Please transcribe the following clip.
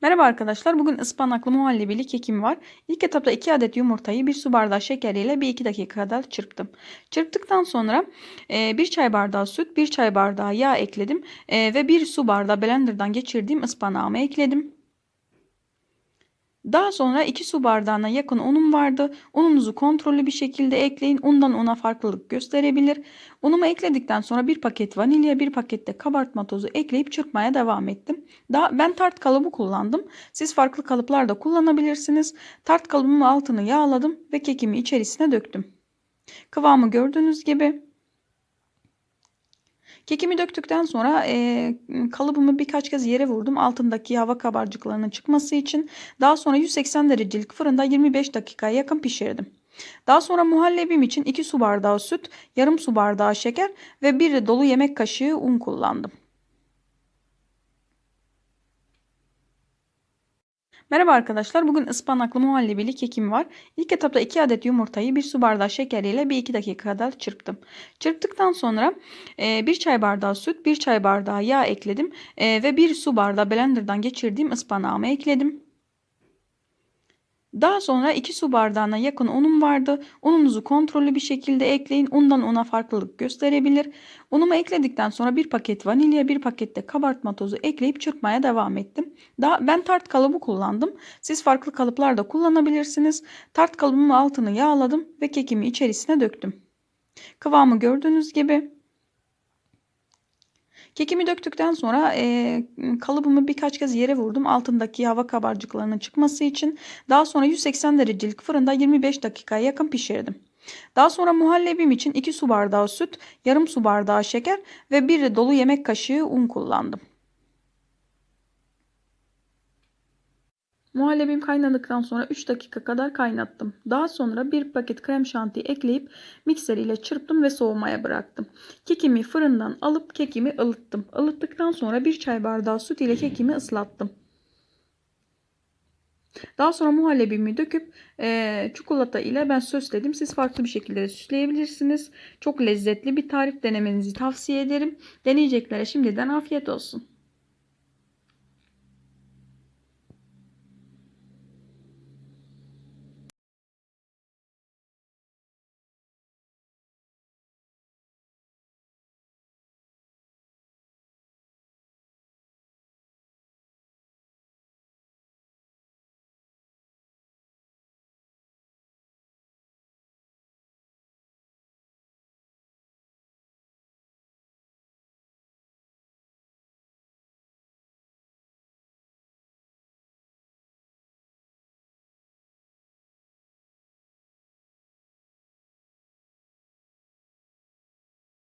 Merhaba arkadaşlar. Bugün ıspanaklı muhallebili kekim var. İlk etapta 2 adet yumurtayı 1 su bardağı şeker ile 1-2 dakika kadar çırptım. Çırptıktan sonra 1 çay bardağı süt, 1 çay bardağı yağ ekledim e, ve 1 su bardağı blenderdan geçirdiğim ıspanağımı ekledim. Daha sonra 2 su bardağına yakın unum vardı. Ununuzu kontrollü bir şekilde ekleyin. Undan una farklılık gösterebilir. Unumu ekledikten sonra bir paket vanilya, bir paket de kabartma tozu ekleyip çırpmaya devam ettim. Daha ben tart kalıbı kullandım. Siz farklı kalıplar da kullanabilirsiniz. Tart kalıbımın altını yağladım ve kekimi içerisine döktüm. Kıvamı gördüğünüz gibi Kekimi döktükten sonra e, kalıbımı birkaç kez yere vurdum. Altındaki hava kabarcıklarının çıkması için. Daha sonra 180 derecelik fırında 25 dakikaya yakın pişirdim. Daha sonra muhallebim için 2 su bardağı süt, yarım su bardağı şeker ve 1 dolu yemek kaşığı un kullandım. Merhaba arkadaşlar. Bugün ıspanaklı muhallebili kekim var. İlk etapta 2 adet yumurtayı 1 su bardağı şeker ile 1-2 dakika kadar çırptım. Çırptıktan sonra 1 e, çay bardağı süt, 1 çay bardağı yağ ekledim e, ve 1 su bardağı blenderdan geçirdiğim ıspanağımı ekledim. Daha sonra 2 su bardağına yakın unum vardı. Ununuzu kontrollü bir şekilde ekleyin. Undan una farklılık gösterebilir. Unumu ekledikten sonra bir paket vanilya, bir paket de kabartma tozu ekleyip çırpmaya devam ettim. Daha ben tart kalıbı kullandım. Siz farklı kalıplar da kullanabilirsiniz. Tart kalıbımın altını yağladım ve kekimi içerisine döktüm. Kıvamı gördüğünüz gibi Kekimi döktükten sonra e, kalıbımı birkaç kez yere vurdum. Altındaki hava kabarcıklarının çıkması için. Daha sonra 180 derecelik fırında 25 dakikaya yakın pişirdim. Daha sonra muhallebim için 2 su bardağı süt, yarım su bardağı şeker ve 1 dolu yemek kaşığı un kullandım. Muhallebim kaynadıktan sonra 3 dakika kadar kaynattım. Daha sonra bir paket krem şanti ekleyip mikser ile çırptım ve soğumaya bıraktım. Kekimi fırından alıp kekimi ılıttım. Ilıttıktan sonra bir çay bardağı süt ile kekimi ıslattım. Daha sonra muhallebimi döküp e, çikolata ile ben süsledim. Siz farklı bir şekilde de süsleyebilirsiniz. Çok lezzetli bir tarif denemenizi tavsiye ederim. Deneyeceklere şimdiden afiyet olsun.